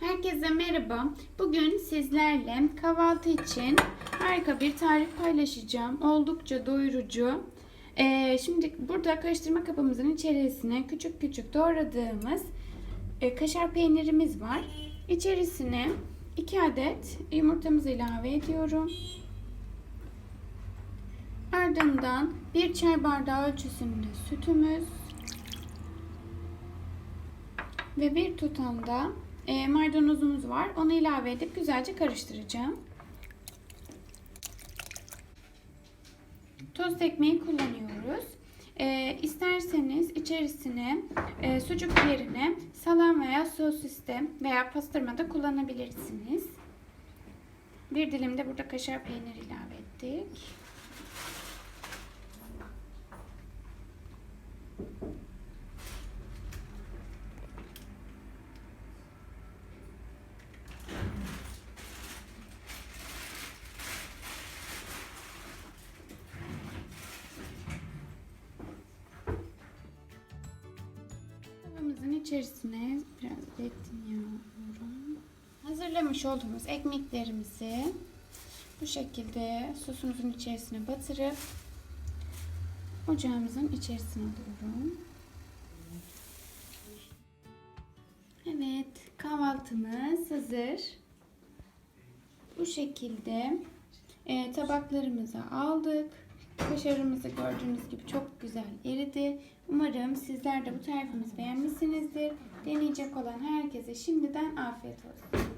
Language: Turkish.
Herkese merhaba. Bugün sizlerle kahvaltı için harika bir tarif paylaşacağım. Oldukça doyurucu. Ee, şimdi burada karıştırma kabımızın içerisine küçük küçük doğradığımız e, kaşar peynirimiz var. İçerisine 2 adet yumurtamızı ilave ediyorum. Ardından 1 çay bardağı ölçüsünde sütümüz ve bir tutam da e, maydanozumuz var. Onu ilave edip güzelce karıştıracağım. Toz ekmeği kullanıyoruz. E, isterseniz içerisine e, sucuk yerine salam veya sosiste veya pastırma da kullanabilirsiniz. Bir dilim de burada kaşar peyniri ilave ettik. İçerisine biraz zeytinyağı. Hazırlamış olduğumuz ekmeklerimizi bu şekilde sosumuzun içerisine batırıp ocağımızın içerisine alıyorum. Evet, kahvaltımız hazır. Bu şekilde e, tabaklarımıza aldık. Kaşarımızı gördüğünüz gibi çok güzel eridi. Umarım sizler de bu tarifimizi beğenmişsinizdir. Deneyecek olan herkese şimdiden afiyet olsun.